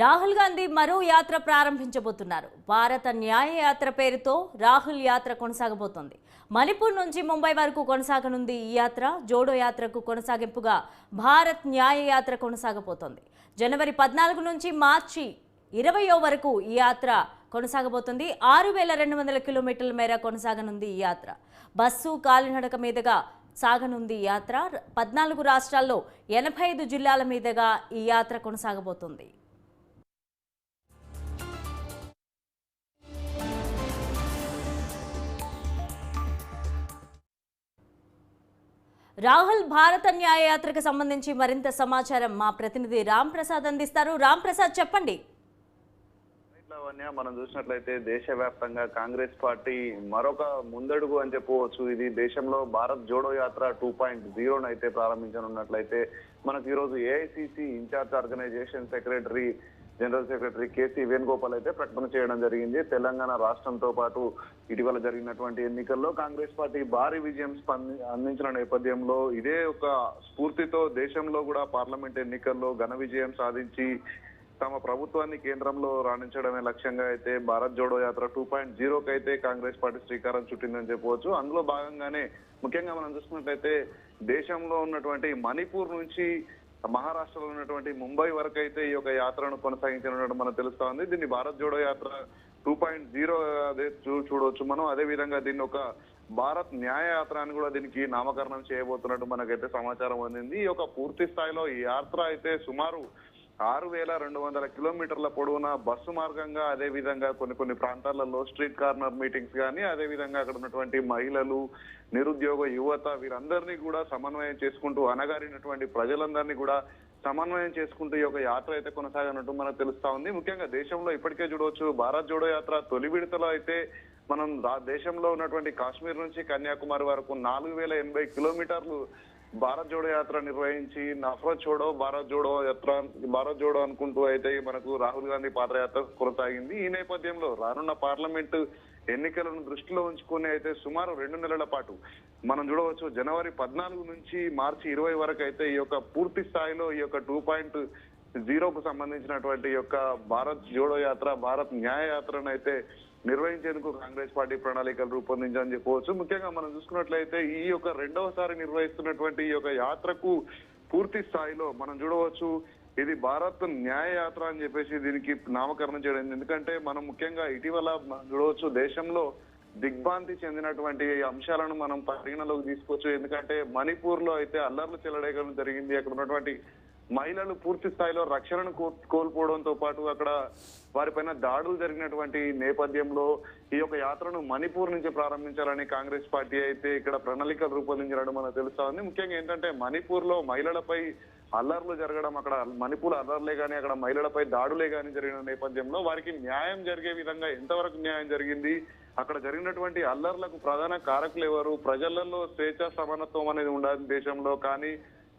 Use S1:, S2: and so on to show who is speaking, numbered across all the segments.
S1: రాహుల్ గాంధీ మరో యాత్ర ప్రారంభించబోతున్నారు. భారత న్యాయ యాత్ర పేరుతో రాహుల్ యాత్ర కొనసాగబోతోంది. మణిపూర్ నుంచి ముంబై వరకు కొనసాగనుంది ఈ యాత్ర. జోడో యాత్రకు కొనసాగింపుగా భారత్ న్యాయ యాత్ర కొనసాగబోతోంది. జనవరి పద్నాలుగు నుంచి మార్చి ఇరవయో వరకు ఈ యాత్ర కొనసాగబోతుంది. ఆరు వేల రెండు వందల కిలోమీటర్ల మేర కొనసాగనుంది ఈ యాత్ర. బస్సు కాలినడక మీదుగా సాగనుంది యాత్ర. పద్నాలుగు రాష్ట్రాల్లో ఎనభై ఐదు జిల్లాల మీదుగా ఈ యాత్ర కొనసాగబోతుంది. రాహుల్ భారత న్యాయయాత్రకు సంబంధించి మరింత సమాచారం మా ప్రతినిధి రామ్ ప్రసాద్ అందిస్తారు. రామ్ ప్రసాద్ చెప్పండి.
S2: మనం చూసినట్లయితే దేశవ్యాప్తంగా కాంగ్రెస్ పార్టీ మరొక ముందడుగు అని చెప్పవచ్చు ఇది దేశంలో భారత్ జోడో యాత్ర టూ పాయింట్ జీరోను అయితే ప్రారంభించనున్నట్లయితే మనకు ఈరోజు AICC in-charge organisation secretary general secretary KC Venugopal అయితే ప్రకటన చేయడం జరిగింది. తెలంగాణ రాష్ట్రంతో పాటు ఇటీవల జరిగినటువంటి ఎన్నికల్లో కాంగ్రెస్ పార్టీ భారీ విజయం స్పంది అందించిన నేపథ్యంలో ఇదే ఒక స్ఫూర్తితో దేశంలో కూడా పార్లమెంట్ ఎన్నికల్లో ఘన విజయం సాధించి తమ ప్రభుత్వాన్ని కేంద్రంలో రాణించడమే లక్ష్యంగా అయితే భారత్ జోడో యాత్ర టూ పాయింట్ జీరోకి అయితే కాంగ్రెస్ పార్టీ శ్రీకారం చుట్టిందని చెప్పవచ్చు. అందులో భాగంగానే ముఖ్యంగా మనం చూసుకున్నట్లయితే దేశంలో ఉన్నటువంటి మణిపూర్ నుంచి మహారాష్ట్రలో ఉన్నటువంటి ముంబై వరకు అయితే ఈ యొక్క యాత్రను కొనసాగించనున్నట్టు మనకు తెలుస్తా ఉంది. దీన్ని Bharat Jodo Yatra two point zero అదే చూ- చూడవచ్చు మనం. అదే విధంగా దీన్ని ఒక భారత్ న్యాయ యాత్ర అని కూడా దీనికి నామకరణం చేయబోతున్నట్టు మనకైతే సమాచారం అందింది. ఈ యొక్క పూర్తి స్థాయిలో ఈ యాత్ర అయితే సుమారు ఆరు వేల రెండు వందల కిలోమీటర్ల పొడవున బస్సు మార్గంగా అదే విధంగా కొన్ని కొన్ని ప్రాంతాలలో స్ట్రీట్ కార్నర్ మీటింగ్స్ కానీ అదే విధంగా అక్కడ ఉన్నటువంటి మహిళలు నిరుద్యోగ యువత వీరందరినీ కూడా సమన్వయం చేసుకుంటూ అనగారినటువంటి ప్రజలందరినీ కూడా సమన్వయం చేసుకుంటూ ఈ యొక్క యాత్ర అయితే కొనసాగనట్టు మనకు తెలుస్తా ఉంది. ముఖ్యంగా దేశంలో ఇప్పటికే చూడవచ్చు భారత్ జోడో యాత్ర తొలి విడతలో అయితే మనం దేశంలో ఉన్నటువంటి కాశ్మీర్ నుంచి కన్యాకుమారి వరకు నాలుగు వేల ఎనభై కిలోమీటర్లు భారత్ జోడో యాత్ర నిర్వహించి నఫరత్ జోడో భారత్ జోడో యాత్ర భారత్ జోడో అనుకుంటూ అయితే మనకు రాహుల్ గాంధీ పాదయాత్ర కొనసాగింది. ఈ నేపథ్యంలో రానున్న పార్లమెంటు ఎన్నికలను దృష్టిలో ఉంచుకొని అయితే సుమారు రెండు నెలల పాటు మనం చూడవచ్చు జనవరి పద్నాలుగు నుంచి మార్చి ఇరవై వరకు అయితే ఈ యొక్క పూర్తి స్థాయిలో ఈ యొక్క టూ పాయింట్ జీరోకు సంబంధించినటువంటి ఈ యొక్క భారత్ జోడో యాత్ర భారత్ న్యాయ యాత్రను అయితే నిర్వహించేందుకు కాంగ్రెస్ పార్టీ ప్రణాళికలు రూపొందించని చెప్పవచ్చు. ముఖ్యంగా మనం చూసుకున్నట్లయితే ఈ యొక్క రెండవసారి నిర్వహిస్తున్నటువంటి ఈ యొక్క యాత్రకు పూర్తి స్థాయిలో మనం చూడవచ్చు ఇది భారత్ న్యాయ యాత్ర అని చెప్పేసి దీనికి నామకరణం చేయడం ఎందుకంటే మనం ముఖ్యంగా ఇటీవల మనం చూడవచ్చు దేశంలో దిగ్భ్రాంతి చెందినటువంటి అంశాలను మనం పరిగణలోకి తీసుకోవచ్చు. ఎందుకంటే మణిపూర్లో అయితే అల్లర్లు చెల్లడేయడం జరిగింది. అక్కడ ఉన్నటువంటి మహిళలు పూర్తి స్థాయిలో రక్షణను కోల్పోవడంతో పాటు అక్కడ వారిపైన దాడులు జరిగినటువంటి నేపథ్యంలో ఈ యొక్క యాత్రను మణిపూర్ నుంచి ప్రారంభించాలని కాంగ్రెస్ పార్టీ అయితే ఇక్కడ ప్రణాళికలు రూపొందించడం మనకు తెలుస్తా ఉంది. ముఖ్యంగా ఏంటంటే మణిపూర్లో మహిళలపై అల్లర్లు జరగడం అక్కడ మణిపూర్ అల్లర్లే కానీ అక్కడ మహిళలపై దాడులే కానీ జరిగిన నేపథ్యంలో వారికి న్యాయం జరిగే విధంగా ఎంతవరకు న్యాయం జరిగింది అక్కడ జరిగినటువంటి అల్లర్లకు ప్రధాన కారకులు ఎవరు ప్రజలలో స్వేచ్ఛ సమానత్వం అనేది ఉండాలి దేశంలో. కానీ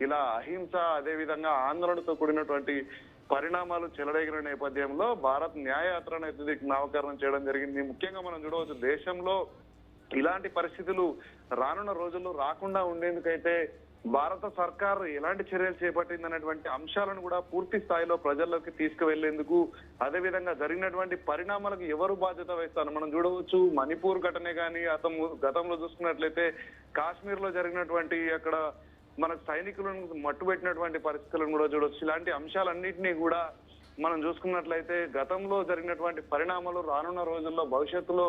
S2: ఇలా అహింస అదే విధంగా ఆందోళనతో కూడినటువంటి పరిణామాలు చెలరేగిన నేపథ్యంలో భారత్ న్యాయ యాత్రను అయితే నామకరణం చేయడం జరిగింది. ముఖ్యంగా మనం చూడవచ్చు దేశంలో ఇలాంటి పరిస్థితులు రానున్న రోజుల్లో రాకుండా ఉండేందుకైతే భారత సర్కార్ ఎలాంటి చర్యలు చేపట్టింది అనేటువంటి అంశాలను కూడా పూర్తి స్థాయిలో ప్రజల్లోకి తీసుకువెళ్ళేందుకు అదే విధంగా జరిగినటువంటి పరిణామాలకు ఎవరు బాధ్యత వహిస్తారు? మనం చూడవచ్చు మణిపూర్ ఘటనే కానీ అతము గతంలో చూసుకున్నట్లయితే కాశ్మీర్లో జరిగినటువంటి అక్కడ మన సైనికులను మట్టుబెట్టినటువంటి పరిస్థితులను కూడా చూడవచ్చు ఇలాంటి అంశాలన్నింటినీ కూడా మనం చూసుకున్నట్లయితే గతంలో జరిగినటువంటి పరిణామాలు రానున్న రోజుల్లో భవిష్యత్తులో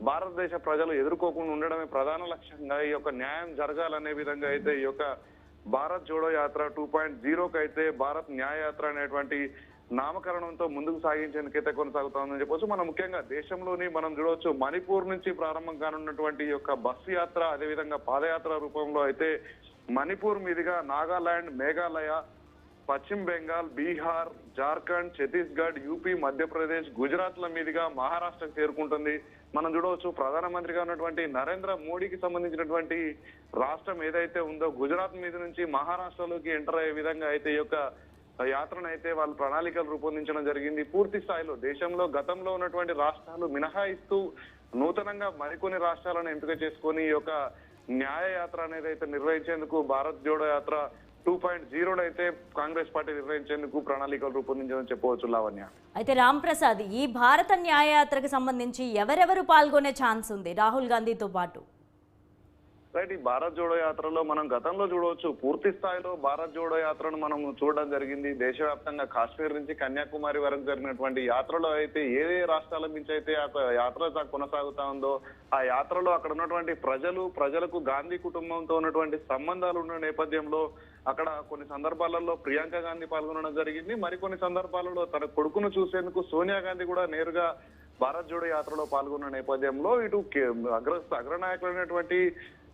S2: భారతదేశ ప్రజలు ఎదుర్కోకుండా ఉండడమే ప్రధాన లక్ష్యంగా ఈ యొక్క న్యాయం జరగాలనే విధంగా అయితే ఈ యొక్క భారత్ జోడో యాత్ర టూ పాయింట్ జీరోకి అయితే భారత్ న్యాయ యాత్ర అనేటువంటి నామకరణంతో ముందుకు సాగించేందుకైతే కొనసాగుతోందని చెప్పొచ్చు. మనం ముఖ్యంగా దేశంలోని మనం చూడవచ్చు మణిపూర్ నుంచి ప్రారంభం కానున్నటువంటి యొక్క బస్సు యాత్ర అదేవిధంగా పాదయాత్ర రూపంలో అయితే మణిపూర్ మీదుగా నాగాలాండ్ మేఘాలయ పశ్చిమ బెంగాల్ బీహార్ జార్ఖండ్ ఛత్తీస్గఢ్ యూపీ మధ్యప్రదేశ్ గుజరాత్ల మీదుగా మహారాష్ట్రకు చేరుకుంటుంది. మనం చూడవచ్చు ప్రధానమంత్రిగా ఉన్నటువంటి నరేంద్ర మోడీకి సంబంధించినటువంటి రాష్ట్రం ఏదైతే ఉందో గుజరాత్ మీద నుంచి మహారాష్ట్రలోకి ఎంటర్ అయ్యే విధంగా అయితే ఈ యొక్క యాత్రను అయితే వాళ్ళు ప్రణాళికలు రూపొందించడం జరిగింది. పూర్తి స్థాయిలో దేశంలో గతంలో ఉన్నటువంటి రాష్ట్రాలు మినహాయిస్తూ నూతనంగా మరికొన్ని రాష్ట్రాలను ఎంపిక చేసుకొని ఈ యొక్క న్యాయ యాత్ర అనేది అయితే నిర్వహించేందుకు భారత్ జోడో యాత్ర టూ పాయింట్ జీరోను అయితే కాంగ్రెస్ పార్టీ నిర్వహించేందుకు ప్రణాళికలు రూపొందించడం చెప్పవచ్చు లావణ్య.
S1: అయితే రామ్ ప్రసాద్ ఈ భారత న్యాయయాత్రకు సంబంధించి ఎవరెవరు పాల్గొనే ఛాన్స్ ఉంది? రాహుల్ గాంధీతో పాటు.
S2: రైట్ ఈ భారత్ జోడో యాత్రలో మనం గతంలో చూడవచ్చు పూర్తి స్థాయిలో భారత్ జోడో యాత్రను మనం చూడడం జరిగింది. దేశవ్యాప్తంగా కాశ్మీర్ నుంచి కన్యాకుమారి వరకు జరిగినటువంటి యాత్రలో అయితే ఏ ఏ రాష్ట్రాల నుంచి అయితే ఆ యాత్ర కొనసాగుతా ఉందో ఆ యాత్రలో అక్కడ ఉన్నటువంటి ప్రజలు ప్రజలకు గాంధీ కుటుంబంతో ఉన్నటువంటి సంబంధాలు ఉన్న నేపథ్యంలో అక్కడ కొన్ని సందర్భాలలో ప్రియాంక గాంధీ పాల్గొనడం జరిగింది. మరికొన్ని సందర్భాలలో తన కొడుకును చూసేందుకు సోనియా గాంధీ కూడా నేరుగా భారత్ జోడో యాత్రలో పాల్గొన్న నేపథ్యంలో ఇటు కే- అగ్ర అగ్రనాయకులైనటువంటి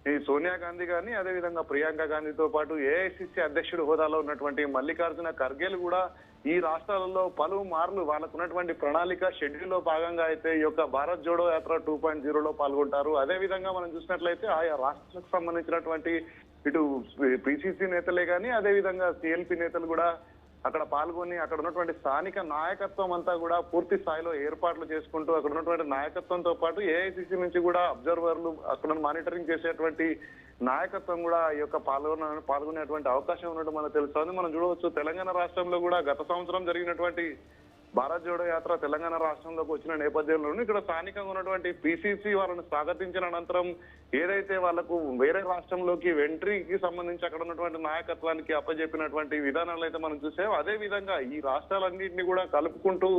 S2: ఈ సోనియా గాంధీ గారిని అదే విధంగా ప్రియాంక గాంధీతో పాటు ఏఐసిసి అధ్యక్షుడు హోదాలో ఉన్నటువంటి మల్లికార్జున ఖర్గేలు కూడా ఈ రాష్ట్రాలలో పలు మార్లు వాళ్ళకు ఉన్నటువంటి ప్రణాళిక షెడ్యూల్లో భాగంగా అయితే ఈ యొక్క భారత్ జోడో యాత్ర టూ పాయింట్ జీరోలో పాల్గొంటారు అదే విధంగా మనం చూసినట్లయితే ఆయా రాష్ట్రాలకు సంబంధించినటువంటి ఇటు పిసిసి నేతలే కానీ అదే విధంగా సిఎల్పి నేతలు కూడా అక్కడ పాల్గొని అక్కడ ఉన్నటువంటి స్థానిక నాయకత్వం అంతా కూడా పూర్తి స్థాయిలో ఏర్పాట్లు చేసుకుంటూ అక్కడ ఉన్నటువంటి నాయకత్వంతో పాటు ఏఐసిసి నుంచి కూడా అబ్జర్వర్లు అక్కడ మానిటరింగ్ చేసేటువంటి నాయకత్వం కూడా ఈ యొక్క పాల్గొన పాల్గొనేటువంటి అవకాశం ఉన్నట్టు మనకు తెలుస్తుంది. మనం చూడవచ్చు తెలంగాణ రాష్ట్రంలో కూడా గత సంవత్సరం జరిగినటువంటి భారత్ జోడో యాత్ర తెలంగాణ రాష్ట్రంలోకి వచ్చిన నేపథ్యంలోనూ ఇక్కడ స్థానికంగా ఉన్నటువంటి పిసిసి వాళ్ళని స్వాగతించిన అనంతరం ఏదైతే వాళ్ళకు వేరే రాష్ట్రంలోకి వెంట్రీకి సంబంధించి అక్కడ ఉన్నటువంటి నాయకత్వానికి అప్పజెప్పినటువంటి విధానాలు అయితే మనం చూసాం. అదే విధంగా ఈ రాష్ట్రాలన్నింటినీ కూడా కలుపుకుంటూ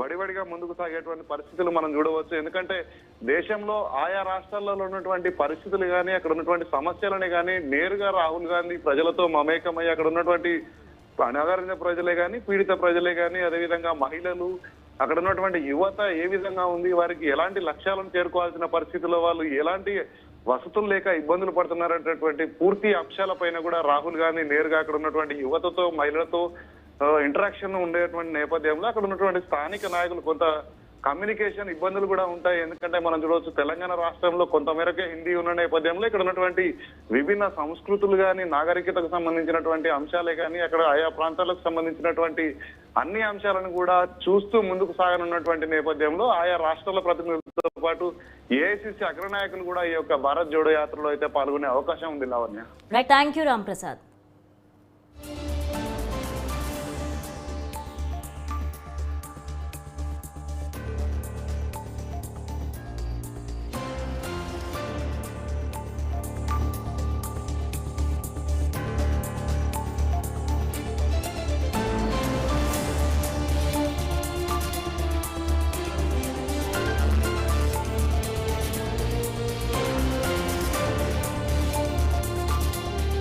S2: వడివడిగా ముందుకు సాగేటువంటి పరిస్థితులు మనం చూడవచ్చు. ఎందుకంటే దేశంలో ఆయా రాష్ట్రాలలో ఉన్నటువంటి పరిస్థితులు కానీ అక్కడ ఉన్నటువంటి సమస్యలని కానీ నేరుగా రాహుల్ గాంధీ ప్రజలతో మమేకమై అక్కడ ఉన్నటువంటి అనాగరిత ప్రజలే కానీ పీడిత ప్రజలే కానీ అదేవిధంగా మహిళలు అక్కడ ఉన్నటువంటి యువత ఏ విధంగా ఉంది వారికి ఎలాంటి లక్ష్యాలను చేరుకోవాల్సిన పరిస్థితుల్లో వాళ్ళు ఎలాంటి వసతులు లేక ఇబ్బందులు పడుతున్నారనేటటువంటి పూర్తి అంశాలపైన కూడా రాహుల్ గాంధీ నేరుగా అక్కడ ఉన్నటువంటి యువతతో మహిళలతో ఇంటరాక్షన్ ఉండేటువంటి నేపథ్యంలో అక్కడ ఉన్నటువంటి స్థానిక నాయకులు కొంత కమ్యూనికేషన్ ఇబ్బందులు కూడా ఉంటాయి. ఎందుకంటే మనం చూడవచ్చు తెలంగాణ రాష్ట్రంలో కొంతమేరకే హిందీ ఉన్న నేపథ్యంలో ఇక్కడ ఉన్నటువంటి విభిన్న సంస్కృతులు కానీ నాగరికతకు సంబంధించినటువంటి అంశాలే కానీ అక్కడ ఆయా ప్రాంతాలకు సంబంధించినటువంటి అన్ని అంశాలను కూడా చూస్తూ ముందుకు సాగనున్నటువంటి నేపథ్యంలో ఆయా రాష్ట్రాల ప్రతినిధులతో పాటు ఏఐసిసి అగ్రనాయకులు కూడా ఈ యొక్క భారత్ జోడో యాత్రలో అయితే పాల్గొనే అవకాశం ఉంది Lavanya.
S1: Thank you Ram Prasad